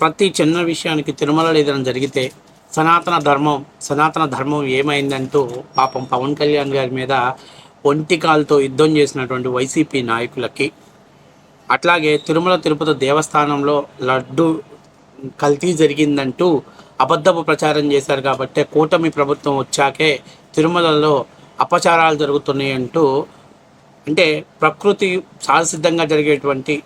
ప్రతి చిన్న విషయానికి తిరుమలలో ఏదైనా జరిగితే సనాతన ధర్మం సనాతన ధర్మం ఏమైందంటూ పాపం పవన్ కళ్యాణ్ గారి మీద ఒంటికాలతో యుద్ధం చేసినటువంటి వైసీపీ నాయకులకి. అట్లాగే తిరుమల తిరుపతి దేవస్థానంలో లడ్డు కల్తీ జరిగిందంటూ అబద్ధపు ప్రచారం చేశారు కాబట్టి కూటమి ప్రభుత్వం వచ్చాకే తిరుమలలో అపచారాలు జరుగుతున్నాయి అంటూ అంటే ప్రకృతి సహసిద్ధంగా జరిగేటువంటి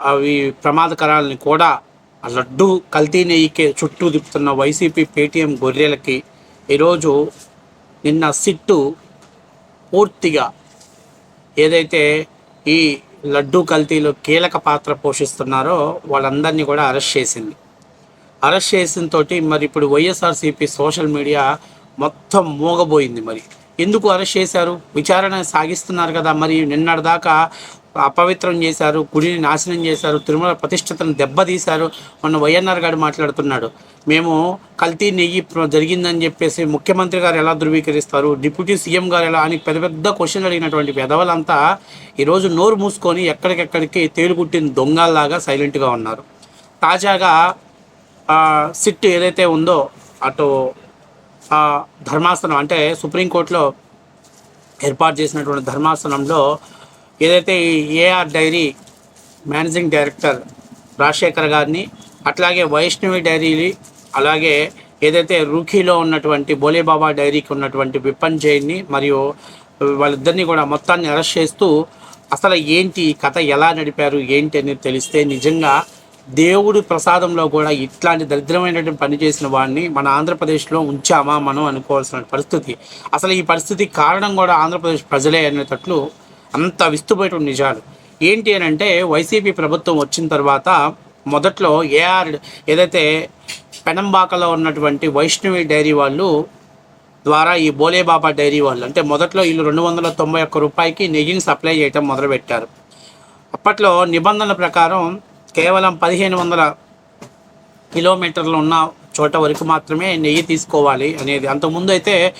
అవి ప్రమాదకరాలని కూడా ఆ లడ్డు కల్తీ నెయ్యికే చుట్టూ తిప్పుతున్న వైసీపీ పేటీఎం గొర్రెలకి ఈరోజు నిన్న సిట్టు పూర్తిగా ఏదైతే ఈ లడ్డు కల్తీలో కీలక పాత్ర పోషిస్తున్నారో వాళ్ళందరినీ కూడా అరెస్ట్ చేసింది. అరెస్ట్ చేసిన తోటి మరి ఇప్పుడు వైఎస్ఆర్సీపీ సోషల్ మీడియా మొత్తం మూగబోయింది మరి. ఎందుకు అరెస్ట్ చేశారు? విచారణ సాగిస్తున్నారు కదా మరి. నిన్నటిదాకా అపవిత్రం చేశారు గుడిని నాశనం చేశారు తిరుమల ప్రతిష్టతను దెబ్బతీశారు మొన్న వైఎన్ఆర్ గారు మాట్లాడుతున్నాడు. మేము కల్తీ నెయ్యి జరిగిందని చెప్పేసి ముఖ్యమంత్రి గారు ఎలా ధృవీకరిస్తారు డిప్యూటీ సీఎం గారు ఎలా అని పెద్ద పెద్ద క్వశ్చన్లు అడిగినటువంటి పెదవులంతా ఈరోజు నోరు మూసుకొని ఎక్కడికెక్కడికి తేలుగుట్టిన దొంగల్లాగా సైలెంట్గా ఉన్నారు. తాజాగా సిట్ ఏదైతే ఉందో అటు ధర్మాసనం అంటే సుప్రీంకోర్టులో ఏర్పాటు చేసినటువంటి ధర్మాసనంలో ఏదైతే ఈ AR dairy managing director Rajasekhar గారిని అట్లాగే వైష్ణవి డైరీని అలాగే ఏదైతే రూఖీలో ఉన్నటువంటి బోలేబాబా డైరీకి ఉన్నటువంటి విప్పన్ జైన్ని మరియు వాళ్ళిద్దరిని కూడా మొత్తాన్ని అరెస్ట్ చేస్తూ అసలు ఏంటి ఈ కథ ఎలా నడిపారు ఏంటి అనేది తెలిస్తే నిజంగా దేవుడి ప్రసాదంలో కూడా ఇట్లాంటి దరిద్రమైనటువంటి పని చేసిన వాడిని మన ఆంధ్రప్రదేశ్లో ఉంచామా మనం అనుకోవాల్సిన పరిస్థితి. అసలు ఈ పరిస్థితి కారణం కూడా ఆంధ్రప్రదేశ్ ప్రజలే అనేటట్లు అంత విస్తుపోయేట నిజాలు. ఏంటి అని అంటే వైసీపీ ప్రభుత్వం వచ్చిన తర్వాత మొదట్లో ఏఆర్ ఏదైతే పెనంబాకలో ఉన్నటువంటి వైష్ణవి డైరీ వాళ్ళు ద్వారా ఈ బోలేబాబా డైరీ వాళ్ళు అంటే మొదట్లో వీళ్ళు రెండు వందల తొంభై ఒక్క రూపాయికి నెయ్యిని సప్లై చేయటం మొదలుపెట్టారు. అప్పట్లో నిబంధనల ప్రకారం కేవలం పదిహేను వందల కిలోమీటర్లు ఉన్న చోట వరకు మాత్రమే నెయ్యి తీసుకోవాలి అనేది. అంతకుముందు అయితే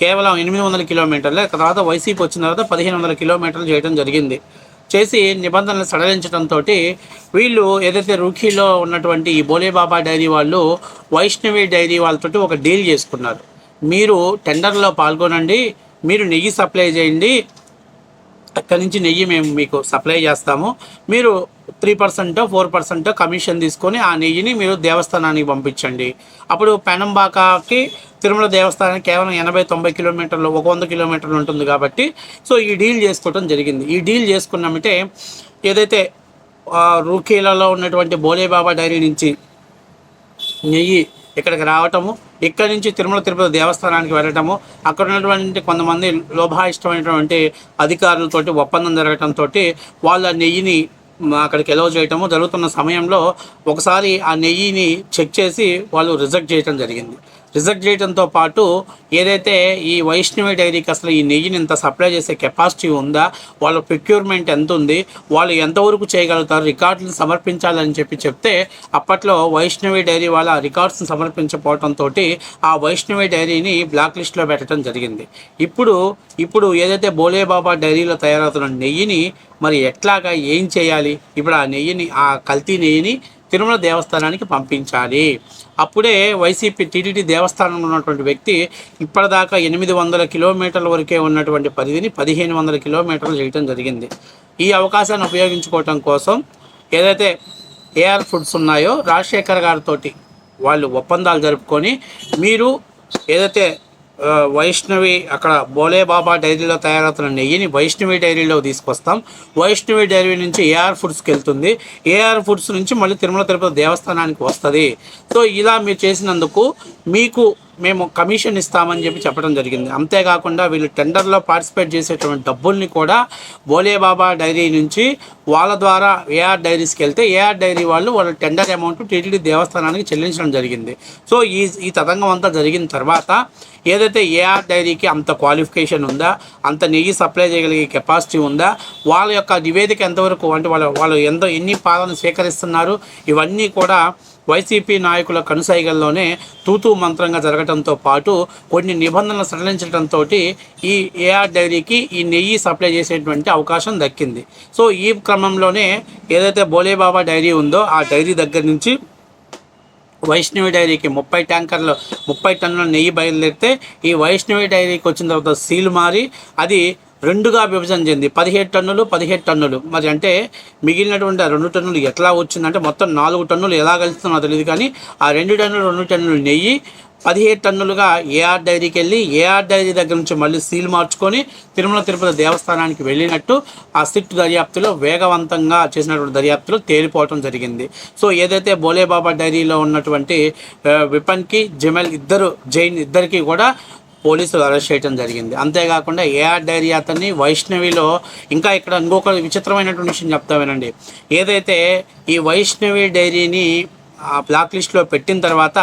కేవలం ఎనిమిది వందల కిలోమీటర్లే తర్వాత వైసీపీ వచ్చిన తర్వాత పదిహేను వందల కిలోమీటర్లు చేయడం జరిగింది. చేసి నిబంధనలు సడలించడంతో వీళ్ళు ఏదైతే రూఖీలో ఉన్నటువంటి ఈ బోలేబాబా డైరీ వాళ్ళు వైష్ణవి డైరీ వాళ్ళతోటి ఒక డీల్ చేసుకున్నారు. మీరు టెండర్లో పాల్గొనండి మీరు నెయ్యి సప్లై చేయండి అక్కడి నుంచి నెయ్యి మేము మీకు సప్లై చేస్తాము. మీరు three percent four percent commission తీసుకొని ఆ నెయ్యిని మీరు దేవస్థానానికి పంపించండి. అప్పుడు పెనంబాకకి తిరుమల దేవస్థానం కేవలం ఎనభై తొంభై కిలోమీటర్లు ఒక వంద కిలోమీటర్లు ఉంటుంది కాబట్టి సో ఈ డీల్ చేసుకోవడం జరిగింది. ఈ డీల్ చేసుకున్నామంటే ఏదైతే రూకీలలో ఉన్నటువంటి బోలేబాబా డైరీ నుంచి నెయ్యి ఇక్కడికి రావటము ఇక్కడి నుంచి తిరుమల తిరుపతి దేవస్థానానికి వెళ్ళటము అక్కడ ఉన్నటువంటి కొంతమంది లోభాయిష్టమైనటువంటి అధికారులతోటి ఒప్పందం జరగటంతో వాళ్ళ నెయ్యిని అక్కడికి ఎలవ్ చేయటము జరుగుతున్న సమయంలో ఒకసారి ఆ నెయ్యిని చెక్ చేసి వాళ్ళు రిజెక్ట్ చేయటం జరిగింది. రిజెక్ట్ చేయడంతో పాటు ఏదైతే ఈ వైష్ణవి డైరీకి అసలు ఈ నెయ్యిని ఇంత సప్లై చేసే కెపాసిటీ ఉందా వాళ్ళ ప్రొక్యూర్మెంట్ ఎంత ఉంది వాళ్ళు ఎంతవరకు చేయగలుగుతారు రికార్డులను సమర్పించాలని చెప్పి చెప్తే అప్పట్లో వైష్ణవి డైరీ వాళ్ళ రికార్డ్స్ని సమర్పించకపోవడంతో ఆ వైష్ణవి డైరీని బ్లాక్ లిస్ట్లో పెట్టడం జరిగింది. ఇప్పుడు ఇప్పుడు ఏదైతే బోలేబాబా డైరీలో తయారవుతున్న నెయ్యిని మరి ఎట్లాగా ఏం చేయాలి? ఇప్పుడు ఆ నెయ్యిని ఆ కల్తీ నెయ్యిని తిరుమల దేవస్థానానికి పంపించాలి. అప్పుడే వైసీపీ టీటీడీ దేవస్థానంలో ఉన్నటువంటి వ్యక్తి ఇప్పటిదాకా ఎనిమిది వందల కిలోమీటర్ల వరకే ఉన్నటువంటి పరిధిని పదిహేను వందల కిలోమీటర్లు చేయటం జరిగింది. ఈ అవకాశాన్ని ఉపయోగించుకోవటం కోసం ఏదైతే ఏఆర్ ఫుడ్స్ ఉన్నాయో రాజశేఖర్ గారితో వాళ్ళు ఒప్పందాలు జరుపుకొని మీరు ఏదైతే వైష్ణవి అక్కడ బోలేబాబా డైరీలో తయారవుతున్న నెయ్యిని వైష్ణవి డైరీలో తీసుకొస్తాం. వైష్ణవి డైరీ నుంచి ఏఆర్ ఫుడ్స్కి వెళ్తుంది. ఏఆర్ ఫుడ్స్ నుంచి మళ్ళీ తిరుమల తిరుపతి దేవస్థానానికి వస్తుంది. సో ఇలా మీరు చేసినందుకు మీకు మేము కమిషన్ ఇస్తామని చెప్పి చెప్పడం జరిగింది. అంతేకాకుండా వీళ్ళు టెండర్లో పార్టిసిపేట్ చేసేటువంటి డబ్బుల్ని కూడా బోలేబాబా డైరీ నుంచి వాళ్ళ ద్వారా ఏఆర్ డైరీస్కి వెళ్తే ఏఆర్ డైరీ వాళ్ళు వాళ్ళ టెండర్ అమౌంట్ టీటీడీ దేవస్థానానికి చెల్లించడం జరిగింది. సో ఈ ఈ తతంగం అంతా జరిగిన తర్వాత ఏదైతే ఏఆర్ డైరీకి అంత క్వాలిఫికేషన్ ఉందా అంత నెయ్యి సప్లై చేయగలిగే కెపాసిటీ ఉందా వాళ్ళ యొక్క నివేదిక ఎంతవరకు అంటే వాళ్ళ వాళ్ళు ఎంత ఎన్ని పాలను స్వీకరిస్తున్నారు ఇవన్నీ కూడా వైసీపీ నాయకుల కనుసైగల్లోనే తూతూ మంత్రంగా జరగడంతో పాటు కొన్ని నిబంధనలు సడలించడంతో ఈ ఏఆర్ డైరీకి ఈ నెయ్యి సప్లై చేసేటువంటి అవకాశం దక్కింది. సో ఈ క్రమంలోనే ఏదైతే బోలేబాబా డైరీ ఉందో ఆ డైరీ దగ్గర నుంచి వైష్ణవి డైరీకి ముప్పై ట్యాంకర్లు ముప్పై టన్నుల నెయ్యి బయలుదేరితే ఈ వైష్ణవి డైరీకి వచ్చిన తర్వాత సీల్ మారి అది రెండుగా విభజన చెంది పదిహేడు టన్నులు పదిహేడు టన్నులు. మరి అంటే మిగిలినటువంటి ఆ రెండు టన్నులు ఎట్లా వచ్చిందంటే మొత్తం నాలుగు టన్నులు ఎలా కలుస్తున్నా తెలియదు కానీ ఆ రెండు టన్నులు రెండు టన్నులు నెయ్యి పదిహేడు టన్నులుగా ఏఆర్ డైరీకి వెళ్ళి ఏఆర్ డైరీ దగ్గర నుంచి మళ్ళీ సీల్ మార్చుకొని తిరుమల తిరుపతి దేవస్థానానికి వెళ్ళినట్టు ఆ సిట్ దర్యాప్తులో వేగవంతంగా చేసినటువంటి దర్యాప్తులో తేలిపోవటం జరిగింది. సో ఏదైతే బోలేబాబా డైరీలో ఉన్నటువంటి విపన్కి జమెల్ ఇద్దరు జైన్ ఇద్దరికి కూడా పోలీసులు అరెస్ట్ చేయడం జరిగింది. అంతేకాకుండా ఏఆర్ డైరీ అతన్ని వైష్ణవిలో ఇంకా ఇక్కడ ఇంకొక విచిత్రమైనటువంటి విషయం చెప్తా వినండి. ఏదైతే ఈ వైష్ణవి డైరీని ఆ బ్లాక్ లిస్ట్లో పెట్టిన తర్వాత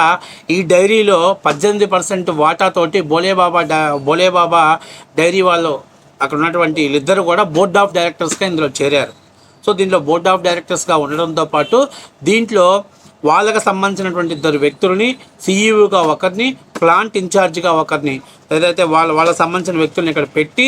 ఈ డైరీలో పద్దెనిమిది పర్సెంట్ వాటాతోటి బోలేబాబా డా బోలేబాబా డైరీ వాళ్ళు అక్కడ ఉన్నటువంటి వీళ్ళిద్దరు కూడా బోర్డ్ ఆఫ్ డైరెక్టర్స్గా ఇందులో చేరారు. సో దీంట్లో బోర్డ్ ఆఫ్ డైరెక్టర్స్గా ఉండడంతో పాటు దీంట్లో వాళ్ళకి సంబంధించినటువంటి ఇద్దరు వ్యక్తులని సీఈఓగా ఒకరిని ప్లాంట్ ఇన్ఛార్జిగా ఒకరిని ఏదైతే వాళ్ళ వాళ్ళకి సంబంధించిన వ్యక్తుల్ని ఇక్కడ పెట్టి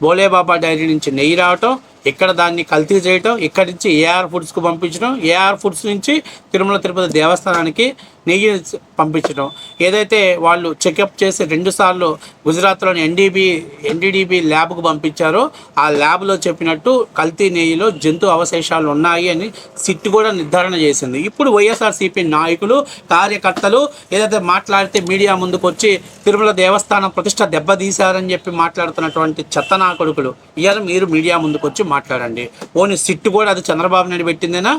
బోలేబాబా డైరీ నుంచి నెయ్యి రావటం ఇక్కడ దాన్ని కల్తీ చేయటం ఇక్కడి నుంచి ఏఆర్ ఫుడ్స్కు పంపించడం ఏఆర్ ఫుడ్స్ నుంచి తిరుమల తిరుపతి దేవస్థానానికి నెయ్యి పంపించడం ఏదైతే వాళ్ళు చెకప్ చేసి రెండుసార్లు గుజరాత్లోని ఎన్డీబీ ఎన్డీడీబీ ల్యాబ్కు పంపించారో ఆ ల్యాబ్లో చెప్పినట్టు కల్తీ నెయ్యిలో జంతు అవశేషాలు ఉన్నాయి అని సిట్ కూడా నిర్ధారణ చేసింది. ఇప్పుడు వైఎస్ఆర్సీపీ నాయకులు కార్యకర్తలు ఏదైతే మాట్లాడితే మీడియా ముందుకు వచ్చి తిరుమల దేవస్థానం ప్రతిష్ట దెబ్బతీశారని చెప్పి మాట్లాడుతున్నటువంటి చెత్తనా కొడుకులు ఇవాళ మీరు మీడియా ముందుకు వచ్చి మాట్లాడండి. ఓని సిట్ కూడా అది చంద్రబాబు నాయుడు పెట్టిందేనా?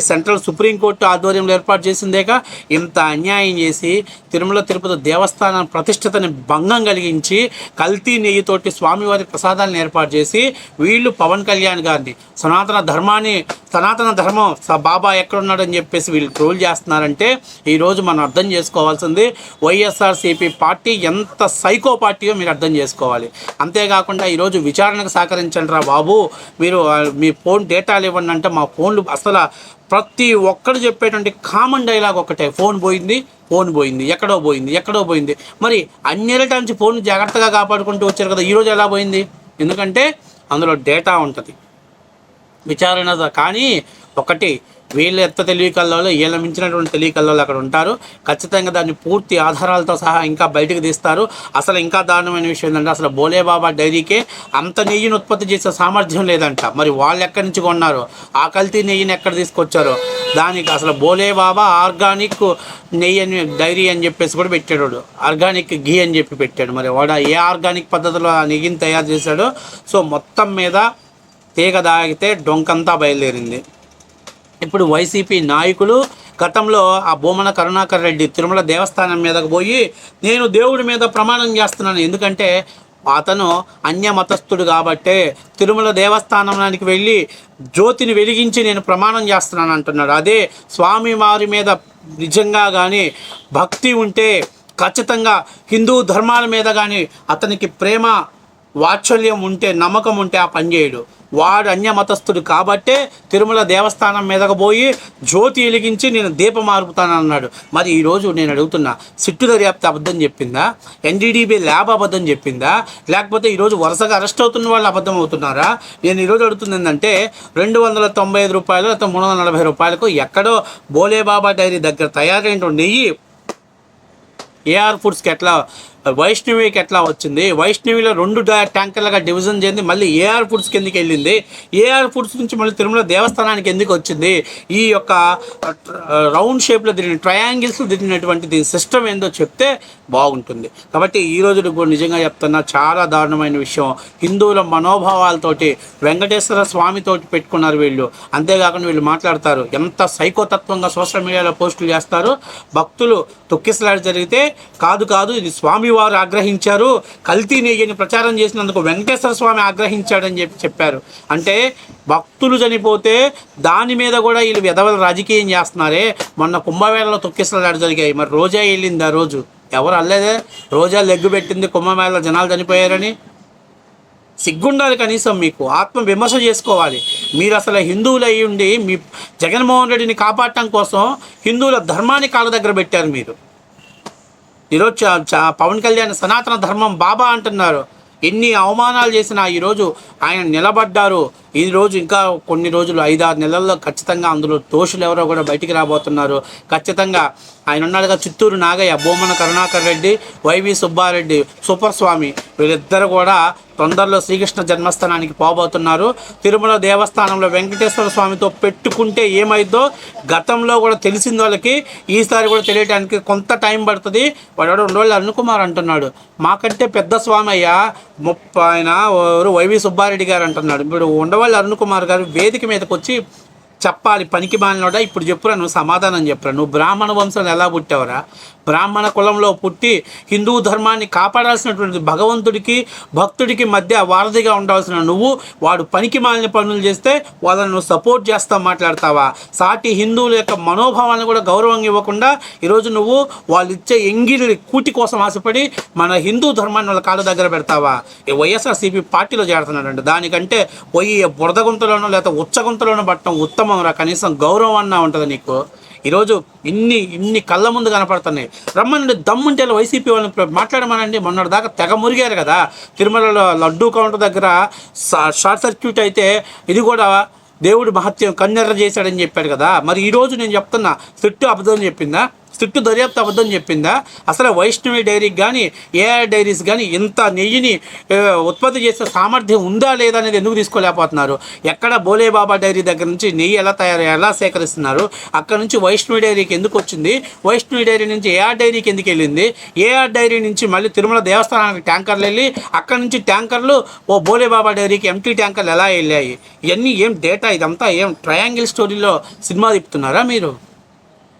సెంట్రల్ సుప్రీంకోర్టు ఆధ్వర్యంలో ఏర్పాటు చేసిందేగా ఇంత అన్యాయం చేసి తిరుమల తిరుపతి దేవస్థానం ప్రతిష్టతని భంగం కలిగించి కల్తీ నెయ్యితోటి స్వామివారి ప్రసాదాలను ఏర్పాటు చేసి వీళ్ళు పవన్ కళ్యాణ్ గారిని సనాతన ధర్మాన్ని సనాతన ధర్మం బాబా ఎక్కడున్నాడని చెప్పేసి వీళ్ళు ట్రోల్ చేస్తున్నారంటే ఈరోజు మనం అర్థం చేసుకోవాల్సింది వైఎస్ఆర్సీపీ పార్టీ ఎంత సైకో పార్టీయో మీరు అర్థం చేసుకోవాలి. అంతేకాకుండా ఈరోజు విచారణకు సహకరించండి రా బాబు. మీరు మీ ఫోన్ డేటాలు ఇవ్వండి అంటే మా ఫోన్లు అసలు ప్రతి ఒక్కరు చెప్పేటువంటి కామన్ డైలాగ్ ఒకటే. ఫోన్ పోయింది ఫోన్ పోయింది ఎక్కడో పోయింది ఎక్కడో పోయింది. మరి అన్ని నుంచి ఫోన్ జాగ్రత్తగా కాపాడుకుంటూ వచ్చారు కదా ఈరోజు ఎలా పోయింది? ఎందుకంటే అందులో డేటా ఉంటుంది. విచారణ కానీ ఒకటి వీళ్ళు ఎంత తెలివి కళ్ళలో వీళ్ళ మించినటువంటి తెలివికల్లో అక్కడ ఉంటారు. ఖచ్చితంగా దాన్ని పూర్తి ఆధారాలతో సహా ఇంకా బయటకు తీస్తారు. అసలు ఇంకా దారుణమైన విషయం ఏంటంటే అసలు బోలేబాబా డైరీకే అంత నెయ్యిని ఉత్పత్తి చేసే సామర్థ్యం లేదంట. మరి వాళ్ళు ఎక్కడి నుంచి కొన్నారు? ఆ కల్తీ నెయ్యిని ఎక్కడ తీసుకొచ్చారో? దానికి అసలు బోలేబాబా ఆర్గానిక్ నెయ్యి అని డైరీ అని చెప్పేసి కూడా పెట్టాడు ఆర్గానిక్ ఘీ అని చెప్పి పెట్టాడు. మరి వాడు ఏ ఆర్గానిక్ పద్ధతిలో ఆ నెయ్యిని తయారు చేశాడో సో మొత్తం మీద తీగ దాగితే డొంకంతా బయలుదేరింది. ఇప్పుడు వైసీపీ నాయకులు గతంలో ఆ బొమ్మన కరుణాకర్ రెడ్డి తిరుమల దేవస్థానం మీదకు పోయి నేను దేవుడి మీద ప్రమాణం చేస్తున్నాను. ఎందుకంటే అతను అన్య మతస్థుడు కాబట్టే తిరుమల దేవస్థానానికి వెళ్ళి జ్యోతిని వెలిగించి నేను ప్రమాణం చేస్తున్నాను అంటున్నాడు. అదే స్వామి వారి మీద నిజంగా కానీ భక్తి ఉంటే ఖచ్చితంగా హిందూ ధర్మాల మీద కానీ అతనికి ప్రేమ వాత్సల్యం ఉంటే నమ్మకం ఉంటే ఆ పని చేయడు. వాడు అన్యమతస్థుడు కాబట్టే తిరుమల దేవస్థానం మీదకు పోయి జ్యోతి వెలిగించి నేను దీపం మారుపుతానన్నాడు మరి ఈరోజు నేను అడుగుతున్నా సిట్టు దర్యాప్తు అబద్ధం చెప్పిందా? ఎన్డీడీబీ ల్యాబ్ అబద్ధం చెప్పిందా? లేకపోతే ఈరోజు వరుసగా అరెస్ట్ అవుతున్న వాళ్ళు అబద్ధం అవుతున్నారా? నేను ఈరోజు అడుగుతుంది ఏంటంటే రెండు వందల తొంభై ఐదు రూపాయలు లేకపోతే మూడు వందల నలభై రూపాయలకు ఎక్కడో బోలేబాబా డైరీ దగ్గర తయారైన నెయ్యి ఏఆర్ ఫుడ్స్కి ఎట్లా వైష్ణవికి ఎట్లా వచ్చింది? వైష్ణవిలో రెండు ట్యాంకర్లుగా డివిజన్ చెంది మళ్ళీ ఏఆర్ ఫుడ్స్ కిందకి వెళ్ళింది. ఏఆర్ ఫుడ్స్ నుంచి మళ్ళీ తిరుమల దేవస్థానానికి ఎందుకు వచ్చింది? ఈ యొక్క రౌండ్ షేప్లో తిరిగిన ట్రయాంగిల్స్లో తిరిగినటువంటి దీని సిస్టమ్ ఏందో చెప్తే బాగుంటుంది. కాబట్టి ఈ రోజు కూడా నిజంగా చెప్తున్నా చాలా దారుణమైన విషయం. హిందువుల మనోభావాలతోటి వెంకటేశ్వర స్వామితోటి పెట్టుకున్నారు వీళ్ళు. అంతేకాకుండా వీళ్ళు మాట్లాడతారు ఎంత సైకోతత్వంగా సోషల్ మీడియాలో పోస్టులు చేస్తారు. భక్తులు తొక్కిసలాడి జరిగితే కాదు కాదు ఇది స్వామి వారు ఆగ్రహించారు. కల్తీ నెయ్యిని ప్రచారం చేసినందుకు వెంకటేశ్వర స్వామి ఆగ్రహించాడని చెప్పి చెప్పారు. అంటే భక్తులు చనిపోతే దాని మీద కూడా వీళ్ళు విధవల రాజకీయం చేస్తున్నారే. మొన్న కుంభమేళలో తొక్కిసలాడు జరిగాయి. మరి రోజా వెళ్ళింది ఆ రోజు? ఎవరు అల్లేదే? రోజా లెగ్గు పెట్టింది కుంభమేళలో జనాలు చనిపోయారని? సిగ్గుండాలి కనీసం మీకు. ఆత్మ విమర్శ చేసుకోవాలి. మీరు అసలు హిందువులు అయ్యి ఉండి మీ జగన్మోహన్ రెడ్డిని కాపాడటం కోసం హిందువుల ధర్మాన్ని కాళ్ళ దగ్గర పెట్టారు మీరు. ఈరోజు పవన్ కళ్యాణ్ సనాతన ధర్మం బాబా అంటున్నారు. ఎన్ని అవమానాలు చేసినా ఈరోజు ఆయన నిలబడ్డారు. ఈ రోజు ఇంకా కొన్ని రోజులు ఐదారు నెలల్లో ఖచ్చితంగా అందులో దోషులు ఎవరో కూడా బయటికి రాబోతున్నారు. ఖచ్చితంగా ఆయన ఉన్నాడుగా చిత్తూరు నాగయ్య బొమ్మన కరుణాకర్ రెడ్డి వైవి సుబ్బారెడ్డి సూపర్ స్వామి వీళ్ళిద్దరు కూడా తొందరలో శ్రీకృష్ణ జన్మస్థానానికి పోబోతున్నారు. తిరుమల దేవస్థానంలో వెంకటేశ్వర స్వామితో పెట్టుకుంటే ఏమైందో గతంలో కూడా తెలిసింది వాళ్ళకి ఈసారి కూడా తెలియడానికి కొంత టైం పడుతుంది. వాడు రెండు రోజులు అనుకుమార్ అంటున్నాడు. మాకంటే పెద్ద స్వామి అయ్యా ముప్పై ఆయన ఎవరు వైవి సుబ్బారెడ్డి గారు అంటున్నాడు. ఇప్పుడు ఉండవల్లి అరుణ్ కుమార్ గారు వేదిక మీదకి వచ్చి చెప్పాలి పనికి మాలినోడా? ఇప్పుడు చెప్పురా నువ్వు సమాధానం చెప్పురా. నువ్వు బ్రాహ్మణ వంశం ఎలా పుట్టావురా? బ్రాహ్మణ కులంలో పుట్టి హిందూ ధర్మాన్ని కాపాడాల్సినటువంటి భగవంతుడికి భక్తుడికి మధ్య వారధిగా ఉండాల్సిన నువ్వు వాడు పనికి మాలిన పనులు చేస్తే వాళ్ళని నువ్వు సపోర్ట్ చేస్తా మాట్లాడతావా? సాటి హిందువుల యొక్క మనోభావాలను కూడా గౌరవం ఇవ్వకుండా ఈరోజు నువ్వు వాళ్ళు ఇచ్చే ఎంగిలి కూటి కోసం ఆశపడి మన హిందూ ధర్మాన్ని వాళ్ళ కాళ్ళ దగ్గర పెడతావా? ఈ వైఎస్ఆర్సీపీ పార్టీలో చేరుతున్నాడండి దానికంటే పోయి బురద గుంతలోనో లేకపోతే ఉచ్చ గుంతలోనో పట్టడం ఉత్తమం రా. కనీసం గౌరవం అన్నా ఉంటుంది నీకు. ఈరోజు ఇన్ని ఇన్ని కళ్ళ ముందు కనపడుతున్నాయి. రమ్మనండి దమ్ముంటే వైసీపీ వాళ్ళని మాట్లాడమనండి. మొన్నటి దాకా తెగ మురిగారు కదా. తిరుమలలో లడ్డూ కౌంటర్ దగ్గర షార్ట్ సర్క్యూట్ అయితే ఇది కూడా దేవుడు మహత్యం కన్నెర్ర చేశాడని చెప్పాడు కదా. మరి ఈరోజు నేను చెప్తున్నా సిట్టు అబద్ధం చెప్పిందా? సిట్టు దర్యాప్తు అబద్ధం చెప్పిందా? అసలు వైష్ణవి డైరీకి కానీ ఏఆర్ డైరీస్ కానీ ఇంత నెయ్యిని ఉత్పత్తి చేసే సామర్థ్యం ఉందా లేదా అనేది ఎందుకు తీసుకోలేకపోతున్నారు? ఎక్కడ బోలేబాబా డైరీ దగ్గర నుంచి నెయ్యి ఎలా తయారు ఎలా సేకరిస్తున్నారు? అక్కడ నుంచి వైష్ణవి డైరీకి ఎందుకు వచ్చింది? వైష్ణవి డైరీ నుంచి ఏఆర్ డైరీకి ఎందుకు వెళ్ళింది? ఏఆర్ డైరీ నుంచి మళ్ళీ తిరుమల దేవస్థానానికి ట్యాంకర్లు వెళ్ళి అక్కడ నుంచి ట్యాంకర్లు ఓ బోలేబాబా డైరీకి ఎంటీ ట్యాంకర్లు ఎలా వెళ్ళాయి? ఇవన్నీ ఏం డేటా ఇదంతా ఏం ట్రయాంగిల్ స్టోరీలో సినిమా తిప్పుతున్నారా మీరు?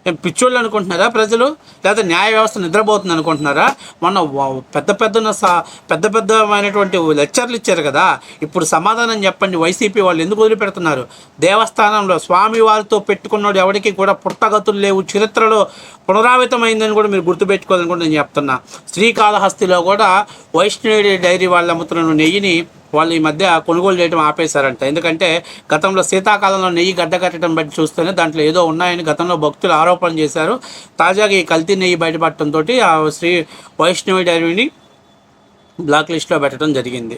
పిచ్చోళ్ళు అనుకుంటున్నారా ప్రజలు? లేదా న్యాయ వ్యవస్థ నిద్రపోతుంది అనుకుంటున్నారా? మొన్న పెద్ద పెద్ద సా- పెద్ద పెద్దమైనటువంటి లెక్చర్లు ఇచ్చారు కదా. ఇప్పుడు సమాధానం చెప్పండి. వైసీపీ వాళ్ళు ఎందుకు వదిలిపెడుతున్నారు? దేవస్థానంలో స్వామి వారితో పెట్టుకున్నాడు ఎవరికి కూడా పుట్టగతులు లేవు. చరిత్రలో పునరావితమైందని కూడా మీరు గుర్తుపెట్టుకోవాలని కూడా నేను చెప్తున్నా. శ్రీకాళహస్తిలో కూడా వైష్ణవి డైరీ వాళ్ళు అమ్ముతున్న నెయ్యిని వాళ్ళు ఈ మధ్య కొనుగోలు చేయడం ఆపేశారంట. ఎందుకంటే గతంలో శీతాకాలంలో నెయ్యి గడ్డ కట్టడం బట్టి చూస్తేనే దాంట్లో ఏదో ఉన్నాయని గతంలో భక్తులు ఆరోపణ చేశారు. తాజాగా ఈ కల్తీ నెయ్యి బయటపడటంతో ఆ శ్రీ వైష్ణవి డైరీని బ్లాక్ లిస్ట్లో పెట్టడం జరిగింది.